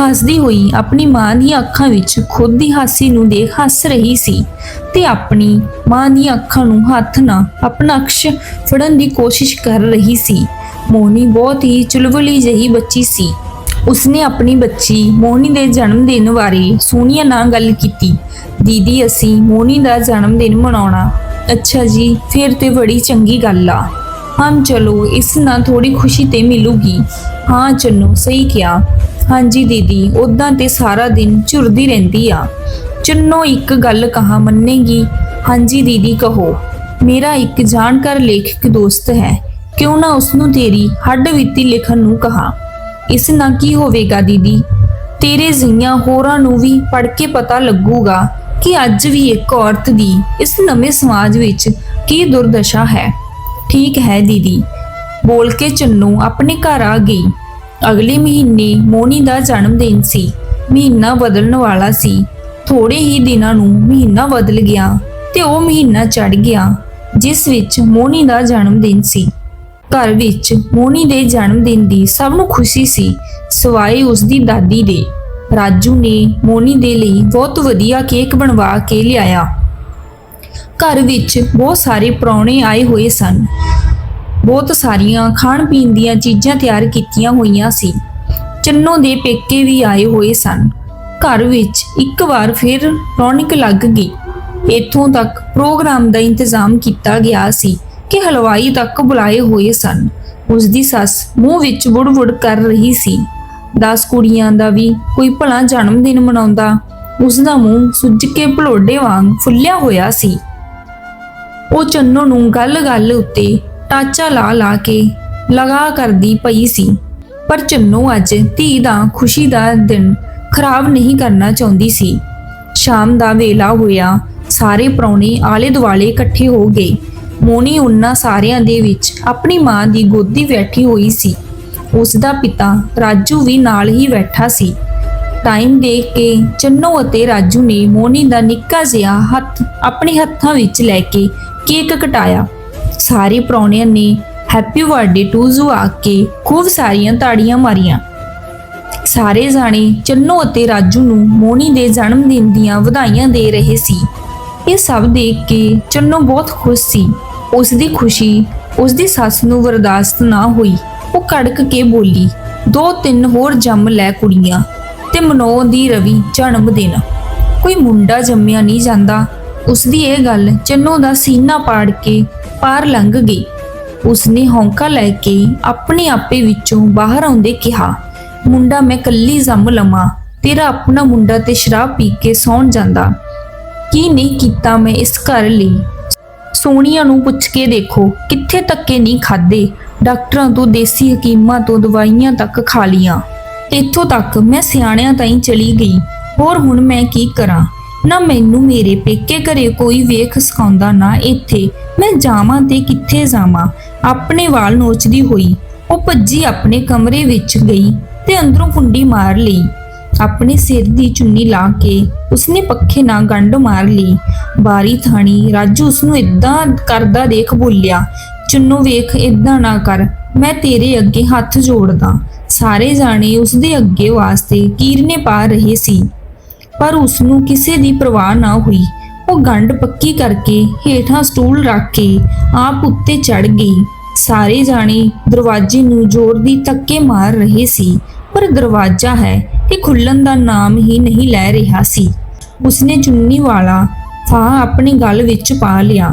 ਹੱਸਦੀ ਹੋਈ ਆਪਣੀ ਮਾਂ ਦੀਆਂ ਅੱਖਾਂ ਵਿੱਚ ਖੁਦ ਦੀ ਹਾਸੀ ਨੂੰ ਦੇਖ ਹੱਸ ਰਹੀ ਸੀ ਤੇ ਆਪਣੀ ਮਾਂ ਦੀਆਂ ਅੱਖਾਂ ਨੂੰ ਹੱਥ ਨਾਲ ਆਪਣਾ ਅਕਸ਼ ਫੜਨ ਦੀ ਕੋਸ਼ਿਸ਼ ਕਰ ਰਹੀ ਸੀ। ਮੋਨੀ ਬਹੁਤ ਹੀ ਚੁਲਬੁਲੀ ਜਹੀ ਬੱਚੀ ਸੀ। ਉਸਨੇ ਆਪਣੀ ਬੱਚੀ ਮੋਨੀ ਦੇ ਜਨਮ ਦਿਨ ਬਾਰੇ ਸੋਨੀਆ ਨਾਲ ਗੱਲ ਕੀਤੀ। ਦੀਦੀ, ਅਸੀਂ ਮੋਨੀ ਦਾ ਜਨਮ ਦਿਨ ਮਨਾਉਣਾ। ਅੱਛਾ ਜੀ, ਫਿਰ ਤੇ ਬੜੀ ਚੰਗੀ ਗੱਲ ਆ। ਹਮ ਚਲੋ, ਇਸ ਨਾਲ ਥੋੜੀ ਖੁਸ਼ੀ ਤੇ ਮਿਲੂਗੀ। ਹਾਂ, ਚੰਨੂ, ਸਹੀ ਕਿਹਾ। ਹਾਂਜੀ ਦੀਦੀ ਉਦਾਂ ਤੇ ਸਾਰਾ ਦਿਨ ਝੁਰਦੀ ਰਹਿੰਦੀ ਆ। ਚੰਨੋ ਇੱਕ ਗੱਲ ਕਹਾ ਮੰਨੇਗੀ? ਹਾਂਜੀ ਦੀਦੀ, ਕਹੋ। ਮੇਰਾ ਇੱਕ ਜਾਣਕਾਰ ਲੇਖਕ ਦੋਸਤ ਹੈ। ਕਿਉਂ ਨਾ ਉਸ ਨੂੰ ਤੇਰੀ ਹੱਡ ਵਿੱਤੀ ਲਿਖਣ ਨੂੰ ਕਹਾ? ਇਸ ਨਾਲ ਕੀ ਹੋਵੇਗਾ ਦੀਦੀ? ਤੇਰੇ ਜਿਹੀਆਂ ਹੋਰਾਂ ਨੂੰ ਵੀ ਪੜ ਕੇ ਪਤਾ ਲੱਗੂਗਾ ਕਿ ਅੱਜ ਵੀ ਇੱਕ ਔਰਤ ਦੀ ਇਸ ਨਵੇਂ ਸਮਾਜ ਵਿੱਚ ਕੀ ਦੁਰਦਸ਼ਾ ਹੈ। ਠੀਕ ਹੈ ਦੀਦੀ। ਬੋਲ ਕੇ ਚੰਨੂ ਆਪਣੇ ਘਰ ਆ ਗਈ। ਅਗਲੇ ਮਹੀਨੇ ਮੋਨੀ ਦਾ ਜਨਮ ਦਿਨ ਸੀ। ਮਹੀਨਾ ਬਦਲਣ ਵਾਲਾ ਸੀ। ਥੋੜੇ ਹੀ ਦਿਨਾਂ ਨੂੰ ਮਹੀਨਾ ਬਦਲ ਗਿਆ ਤੇ ਉਹ ਮਹੀਨਾ ਚੜ ਗਿਆ, ਜਿਸ ਵਿੱਚ ਮੋਨੀ ਦਾ ਜਨਮ ਦਿਨ ਸੀ। ਘਰ ਵਿੱਚ ਮੋਨੀ ਦੇ ਜਨਮ ਦਿਨ ਦੀ ਸਭ ਨੂੰ ਖੁਸ਼ੀ ਸੀ, ਸਵਾਏ ਉਸ ਦੀ ਦਾਦੀ ਦੇ। ਰਾਜੂ ਨੇ ਮੋਨੀ ਦੇ ਲਈ ਬਹੁਤ ਵਧੀਆ ਕੇਕ ਬਣਵਾ ਕੇ ਲਿਆਇਆ। ਘਰ ਵਿੱਚ ਬਹੁਤ ਸਾਰੇ ਪ੍ਰਾਹੁਣੇ ਆਏ ਹੋਏ ਸਨ। ਬਹੁਤ ਸਾਰੀਆਂ ਖਾਣ ਪੀਣ ਦੀਆਂ ਚੀਜ਼ਾਂ ਤਿਆਰ ਕੀਤੀਆਂ ਹੋਈਆਂ ਸੀ। ਚੰਨੋ ਦੇ ਪੇਕੇ ਵੀ ਆਏ ਹੋਏ ਸਨ। ਘਰ ਵਿੱਚ ਇੱਕ ਵਾਰ ਫਿਰ ਰੌਣਕ ਲੱਗ ਗਈ। ਇੱਥੋਂ ਤੱਕ ਪ੍ਰੋਗਰਾਮ ਦਾ ਇੰਤਜ਼ਾਮ ਕੀਤਾ ਗਿਆ ਸੀ ਕਿ ਹਲਵਾਈ ਤੱਕ ਬੁਲਾਏ ਹੋਏ ਸਨ। ਉਸ ਦੀ ਸੱਸ ਮੂੰਹ ਵਿੱਚ ਬੁੜ-ਬੁੜ ਕਰ ਰਹੀ ਸੀ। 10 ਕੁੜੀਆਂ ਦਾ ਵੀ ਕੋਈ ਭਲਾ ਜਨਮ ਦਿਨ ਮਨਾਉਂਦਾ ਉਸ ਦਾ ਮੂੰਹ ਸੁੱਜ ਕੇ ਭਲੋਡੇ ਵਾਂਗ ਫੁੱਲਿਆ ਹੋਇਆ ਸੀ। ਉਹ ਚੰਨੋ ਨੂੰ ਗੱਲ-ਗੱਲ ਉੱਤੇ ਟਾਚਾ ਲਾ ਲਾ ਕੇ ਲਗਾ ਕਰਦੀ ਪਈ ਸੀ। ਪਰ ਚੰਨੋ ਅੱਜ ਧੀ ਦਾ ਖੁਸ਼ੀ ਦਾ ਦਿਨ ਖਰਾਬ ਨਹੀਂ ਕਰਨਾ ਚਾਹੁੰਦੀ ਸੀ। ਸ਼ਾਮ ਦਾ ਵੇਲਾ ਹੋਇਆ, ਸਾਰੇ ਪ੍ਰਾਹੁਣੇ ਆਲੇ ਦੁਆਲੇ ਇਕੱਠੇ ਹੋ ਗਏ। ਮੋਨੀ ਉਹਨਾਂ ਸਾਰਿਆਂ ਦੇ ਵਿੱਚ ਆਪਣੀ ਮਾਂ ਦੀ ਗੋਦੀ ਬੈਠੀ ਹੋਈ ਸੀ। ਉਸ ਦਾ ਪਿਤਾ ਰਾਜੂ ਵੀ ਨਾਲ ਹੀ ਬੈਠਾ ਸੀ। ਟਾਈਮ ਦੇਖ ਕੇ ਚੰਨੋ ਅਤੇ ਰਾਜੂ ਨੇ ਮੋਨੀ ਦਾ ਨਿੱਕਾ ਜਿਹਾ ਹੱਥ ਆਪਣੇ ਹੱਥਾਂ ਵਿੱਚ ਲੈ ਕੇ ਕੇਕ ਕਟਾਇਆ। ਸਾਰੇ ਪ੍ਰਾਹੁਣਿਆਂ ਨੇ ਹੈਪੀ ਬਰਥਡੇ ਟੂ ਯੂ ਆ ਕੇ ਖੂਬ ਸਾਰੀਆਂ ਤਾੜੀਆਂ ਮਾਰੀਆਂ। ਸਾਰੇ ਜਾਣੇ ਚੰਨੋ ਅਤੇ ਰਾਜੂ ਨੂੰ ਮੋਨੀ ਦੇ ਜਨਮ ਦਿਨ ਦੀਆਂ ਵਧਾਈਆਂ ਦੇ ਰਹੇ ਸੀ। ਇਹ ਸਭ ਦੇਖ ਕੇ ਚੰਨੋ ਬਹੁਤ ਖੁਸ਼ ਸੀ। ਉਸ ਦੀ ਖੁਸ਼ੀ ਉਸ ਦੀ ਸੱਸ ਨੂੰ ਬਰਦਾਸ਼ਤ ਨਾ ਹੋਈ। ਉਹ ਕੜਕ ਕੇ ਬੋਲੀ, ਦੋ ਤਿੰਨ ਹੋਰ ਜੰਮ ਲੈ ਕੁੜੀਆਂ ਤੇ ਮਨੋ ਦੀ ਰਵੀ ਜਨਮ ਦਿਨ। ਕੋਈ ਮੁੰਡਾ ਜੰਮਿਆ ਨਹੀਂ ਜਾਂਦਾ ਉਸ ਦੀ ਇਹ ਗੱਲ ਚੰਨੋ ਦਾ ਸੀਨਾ ਪਾੜ ਕੇ ਪਾਰ ਲੰਘ ਗਈ। ਉਸਨੇ ਹੌਂਕਾ ਲੈ ਕੇ ਆਪਣੇ ਆਪੇ ਵਿੱਚੋਂ ਬਾਹਰ ਆਉਂਦੇ ਕਿਹਾ, ਮੁੰਡਾ, ਮੈਂ ਕੱਲੀ ਜੰਮ ਲਵਾਂ, ਤੇਰਾ ਆਪਣਾ ਮੁੰਡਾ ਤੇ ਸ਼ਰਾਬ ਪੀ ਕੇ ਸੌਣ ਜਾਂਦਾ। ਕੀ ਨਹੀਂ ਕੀਤਾ ਮੈਂ ਇਸ ਘਰ ਲਈ? ਸੋਨੀਆ ਨੂੰ ਪੁੱਛ ਕੇ ਦੇਖੋ, ਕਿੱਥੇ ਤੱਕੇ ਨਹੀਂ ਖਾਦੇ ਡਾਕਟਰਾਂ ਤੋਂ, ਦੇਸੀ ਹਕੀਮਾਂ ਤੋਂ ਦਵਾਈਆਂ ਤੱਕ ਖਾ ਲੀਆਂ। ਇੱਥੋਂ ਤੱਕ ਮੈਂ ਸਿਆਣਿਆਂ ਤਾਈਂ ਚਲੀ ਗਈ। ਹੋਰ ਹੁਣ ਮੈਂ ਕੀ ਕਰਾਂ? ਨਾ ਮੈਨੂੰ ਮੇਰੇ ਪੇਕੇ ਘਰੇ ਕੋਈ ਵੇਖ ਸਕਾਉਂਦਾ ਨਾ ਇੱਥੇ। ਮੈਂ ਜਾਵਾਂ ਤੇ ਕਿੱਥੇ ਜਾਵਾਂ? ਆਪਣੇ ਵਾਲ ਨੋਚਦੀ ਹੋਈ, ਉਹ ਭੱਜੀ ਆਪਣੇ ਕਮਰੇ ਵਿੱਚ ਗਈ ਤੇ ਅੰਦਰੋਂ ਕੁੰਡੀ ਮਾਰ ਲਈ। ਆਪਣੇ ਸਿਰ ਦੀ ਚੁੰਨੀ ਲਾ ਕੇ ਉਸਨੇ ਪੱਖੇ ਨਾਲ ਗੰਢ ਮਾਰ ਲਈ। ਬਾਰੀ ਥਾਣੀ, ਰਾਜੂ ਉਸਨੂੰ ਇਦਾਂ ਕਰਦਾ ਦੇਖ ਬੋਲਿਆ, ਚੁੰਨੂ ਵੇਖ ਇਦਾਂ ਨਾ ਕਰ, ਮੈਂ ਤੇਰੇ ਅੱਗੇ ਹੱਥ ਜੋੜਦਾ। ਸਾਰੇ ਜਾਣੇ ਉਸਦੇ ਅੱਗੇ ਵਾਸਤੇ ਕੀਰਨੇ ਪਾ ਰਹੇ ਸੀ। ਪਰ ਉਸਨੂੰ ਕਿਸੇ ਦੀ ਪਰਵਾਹ ਨਾ ਹੋਈ। ਉਹ ਗੰਢ ਪੱਕੀ ਕਰਕੇ ਹੇਠਾਂ ਸਟੂਲ ਰੱਖ ਕੇ ਆਪ ਉੱਤੇ ਚੜ ਗਈ। ਸਾਰੇ ਜਾਣੇ ਦਰਵਾਜ਼ੇ ਨੂੰ ਜ਼ੋਰ ਦੀ ਧੱਕੇ ਮਾਰ ਰਹੇ ਸੀ, ਪਰ ਦਰਵਾਜ਼ਾ ਹੈ ਕਿ ਖੁੱਲਣ ਦਾ ਨਾਮ ਹੀ ਨਹੀਂ ਲੈ ਰਿਹਾ ਸੀ। ਉਸਨੇ ਚੁੰਨੀ ਵਾਲਾ ਫਾਹ ਆਪਣੀ ਗਲ ਵਿੱਚ ਪਾ ਲਿਆ।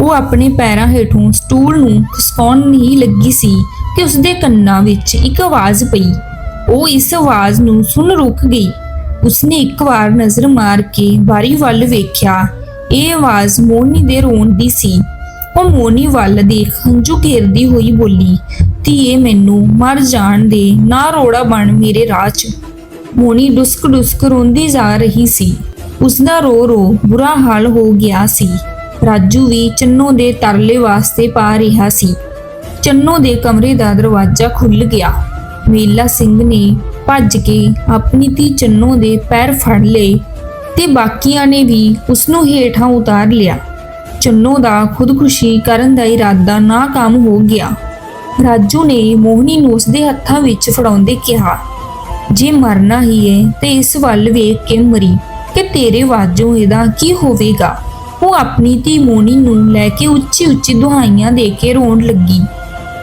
ਉਹ ਆਪਣੇ ਪੈਰਾਂ ਹੇਠੋਂ ਸਟੂਲ ਨੂੰ ਖਸਕਾਉਣ ਨਹੀਂ ਲੱਗੀ ਸੀ ਕਿ ਉਸਦੇ ਕੰਨਾਂ ਵਿੱਚ ਇੱਕ ਆਵਾਜ਼ ਪਈ। ਉਹ ਇਸ ਆਵਾਜ਼ ਨੂੰ ਸੁਣ ਰੁਕ ਗਈ। ਉਸਨੇ ਇੱਕ ਵਾਰ ਨਜ਼ਰ ਮਾਰ ਕੇ ਬਾਰੀ ਵੱਲ ਵੇਖਿਆ। ਇਹ ਆਵਾਜ਼ ਮੋਨੀ ਦੇ ਰੋਣ ਦੀ ਸੀ। ਉਹ ਮੋਨੀ ਵੱਲ ਦੇਖ ਹੰਝੂ ਘੇਰਦੀ ਹੋਈ ਬੋਲੀ, ਧੀਏ ਮੈਨੂੰ, ਮਰ ਜਾਣ ਦੇ, ਨਾ ਰੋੜਾ ਬਣ ਮੇਰੇ ਰਾਹ 'ਚ। ਮੋਨੀ ਡੁਸਕ ਡੁਸਕ ਰੋਂਦੀ ਜਾ ਰਹੀ ਸੀ। ਉਸਦਾ ਰੋ ਰੋ ਬੁਰਾ ਹਾਲ ਹੋ ਗਿਆ ਸੀ। ਰਾਜੂ ਵੀ ਚੰਨੋ ਦੇ ਤਰਲੇ ਵਾਸਤੇ ਪਾ ਰਿਹਾ ਸੀ। ਚੰਨੋ ਦੇ ਕਮਰੇ ਦਾ ਦਰਵਾਜ਼ਾ ਖੁੱਲ ਗਿਆ। ਮੇਲਾ ਸਿੰਘ ਨੇ ਭੱਜ ਕੇ ਆਪਣੀ ਧੀ ਚੰਨੋ ਦੇ ਪੈਰ ਫੜ ਲਏ ਤੇ ਬਾਕੀਆਂ ਨੇ ਵੀ ਉਸ ਨੂੰ ਹੇਠਾਂ ਉਤਾਰ ਲਿਆ। ਚੰਨੋ ਦਾ ਖੁਦਕੁਸ਼ੀ ਕਰਨ ਦਾ ਇਰਾਦਾ ਨਾਕਾਮ ਹੋ ਗਿਆ। ਰਾਜੂ ਨੇ ਮੋਹਨੀ ਨੂੰ ਉਸਦੇ ਹੱਥਾਂ ਵਿੱਚ ਫੜਾਉਂਦੇ ਕਿਹਾ, ਜੇ ਮਰਨਾ ਹੀ ਹੈ ਤੇ ਇਸ ਵੱਲ ਵੇਖ ਕੇ ਮਰੀ ਕਿ ਤੇਰੇ ਵਾਜੋਂ ਇਹਦਾ ਕੀ ਹੋਵੇਗਾ? ਉਹ ਆਪਣੀ ਧੀ ਮੋਨੀ ਨੂੰ ਲੈ ਕੇ ਉੱਚੀ ਉੱਚੀ ਦੁਹਾਈਆਂ ਦੇ ਕੇ ਰੋਣ ਲੱਗੀ।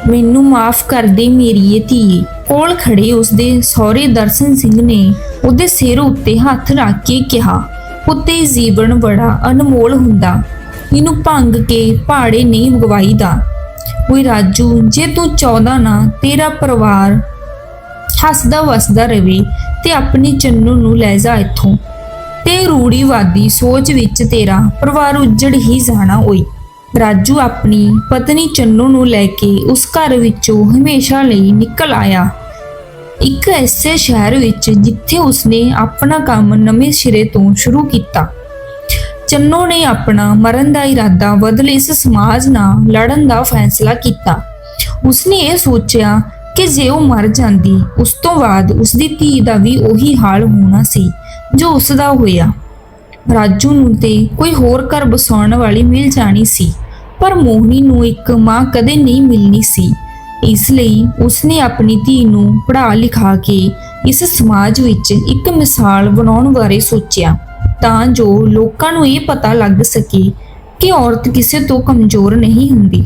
ਮੈਨੂੰ ਮਾਫ ਕਰ ਦੇ ਮੇਰੀ ਧੀਏ ਕੋਲ ਖੜੇ ਉਸਦੇ ਸਹੁਰੇ ਦਰਸ਼ਨ ਸਿੰਘ ਨੇ ਉਹਦੇ ਸਿਰ ਉੱਤੇ ਹੱਥ ਰੱਖ ਕੇ ਕਿਹਾ, ਪੁੱਤੇ, ਜੀਵਨ ਬੜਾ ਅਨਮੋਲ ਹੁੰਦਾ। ਇਹਨੂੰ ਭੰਗ ਕੇ ਪਹਾੜੇ ਨਹੀਂ ਗਵਾਈਦਾ ਕੋਈ ਰਾਜੂ, ਜੇ ਤੂੰ ਚਾਹੁੰਦਾ ਨਾ ਤੇਰਾ ਪਰਿਵਾਰ ਹੱਸਦਾ ਵਸਦਾ ਰਵੇ ਤੇ ਆਪਣੀ ਚੰਨੂ ਨੂੰ ਲੈ ਜਾ ਇੱਥੋਂ। ਤੇ ਰੂੜੀਵਾਦੀ ਸੋਚ ਵਿੱਚ ਤੇਰਾ ਪਰਿਵਾਰ ਉੱਜੜ ਹੀ ਜਾਣਾ ਓਏ। ਰਾਜੂ ਆਪਣੀ ਪਤਨੀ ਚੰਨੂ ਨੂੰ ਲੈ ਕੇ ਉਸ ਘਰ ਵਿੱਚੋਂ ਹਮੇਸ਼ਾ ਲਈ ਨਿਕਲ ਆਇਆ। ਇੱਕ ਐਸੇ ਸ਼ਹਿਰ ਵਿੱਚ ਜਿੱਥੇ ਉਸਨੇ ਆਪਣਾ ਕੰਮ ਨਵੇਂ ਸਿਰੇ ਤੋਂ ਸ਼ੁਰੂ ਕੀਤਾ। ਚੰਨੋ ਨੇ ਆਪਣਾ ਮਰਨ ਦਾ ਇਰਾਦਾ ਬਦਲ ਇਸ ਸਮਾਜ ਨਾਲ ਲੜਨ ਦਾ ਫੈਸਲਾ ਕੀਤਾ। ਉਸਨੇ ਇਹ ਸੋਚਿਆ ਕਿ ਜੇ ਉਹ ਮਰ ਜਾਂਦੀ, ਉਸ ਤੋਂ ਬਾਅਦ ਉਸਦੀ ਧੀ ਦਾ ਵੀ ਉਹੀ ਹਾਲ ਹੋਣਾ ਸੀ ਜੋ ਉਸ ਦਾ ਹੋਇਆ। ਰਾਜੂ ਨੂੰ ਤੇ ਕੋਈ ਹੋਰ ਘਰ ਬਸਾਉਣ ਵਾਲੀ ਮਿਲ ਜਾਣੀ ਸੀ। ਪਰ ਮੋਹਨੀ ਨੂੰ ਇੱਕ ਮਾਂ ਕਦੇ ਨਹੀਂ ਮਿਲਣੀ ਸੀ। ਇਸ ਲਈ ਉਸਨੇ ਆਪਣੀ ਧੀ ਨੂੰ ਪੜ੍ਹਾ ਲਿਖਾ ਕੇ ਇਸ ਸਮਾਜ ਵਿੱਚ ਇੱਕ ਮਿਸਾਲ ਬਣਾਉਣ ਬਾਰੇ ਸੋਚਿਆ, ਤਾਂ ਜੋ ਲੋਕਾਂ ਨੂੰ ਇਹ ਪਤਾ ਲੱਗ ਸਕੇ ਕਿ ਔਰਤ ਕਿਸੇ ਤੋਂ ਕਮਜ਼ੋਰ ਨਹੀਂ ਹੁੰਦੀ।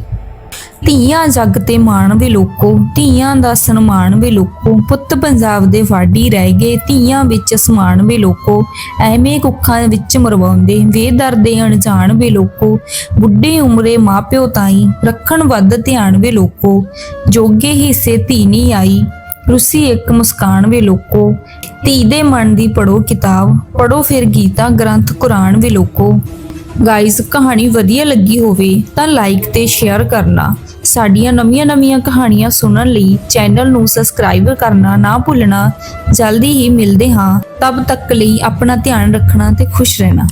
ਧੀਆਂ ਜੱਗ ਤੇ ਮਾਣ ਵੇ ਲੋਕੋ, ਧੀਆਂ ਦਾ ਸਨਮਾਨ ਵੇ ਲੋਕੋ। ਪੁੱਤ ਪੰਜਾਬ ਦੇ ਵਾਢੀ ਰਹਿ ਗਏ, ਧੀਆਂ ਵਿੱਚ ਅਸਮਾਨ ਵੇ ਲੋਕੋ। ਐਵੇਂ ਕੁੱਖਾਂ ਵਿੱਚ ਮਰਵਾਉਂਦੇ, ਵੇ ਦਰਦੇ ਅਣਜਾਣ ਵੇ ਲੋਕੋ। ਬੁੱਢੇ ਉਮਰੇ ਮਾਪਿਓ ਤਾਈ ਰੱਖਣ ਵੱਧ ਧਿਆਨ ਵੇ ਲੋਕੋ। ਜੋਗੇ ਹਿੱਸੇ ਧੀ ਨਹੀਂ ਆਈ, ਰੁੱਸੀ ਇੱਕ ਮੁਸਕਾਨ ਵੇ ਲੋਕੋ। ਧੀ ਦੇ ਮਨ ਦੀ ਪੜੋ ਕਿਤਾਬ ਪੜੋ ਫਿਰ ਗੀਤਾ, ਗ੍ਰੰਥ, ਕੁਰਾਨ ਵੇ ਲੋਕੋ। ਗਾਇਸ ਕਹਾਣੀ ਵਧੀਆ ਲੱਗੀ ਹੋਵੇ ਤਾਂ ਲਾਈਕ ਤੇ ਸ਼ੇਅਰ ਕਰਨਾ। ਸਾਡੀਆਂ ਨਵੀਆਂ-ਨਵੀਆਂ ਕਹਾਣੀਆਂ ਸੁਣਨ ਲਈ ਚੈਨਲ ਨੂੰ ਸਬਸਕ੍ਰਾਈਬ ਕਰਨਾ ਨਾ ਭੁੱਲਣਾ। ਜਲਦੀ ਹੀ ਮਿਲਦੇ ਹਾਂ। ਤਬ ਤੱਕ ਲਈ ਆਪਣਾ ਧਿਆਨ ਰੱਖਣਾ ਤੇ ਖੁਸ਼ ਰਹਿਣਾ।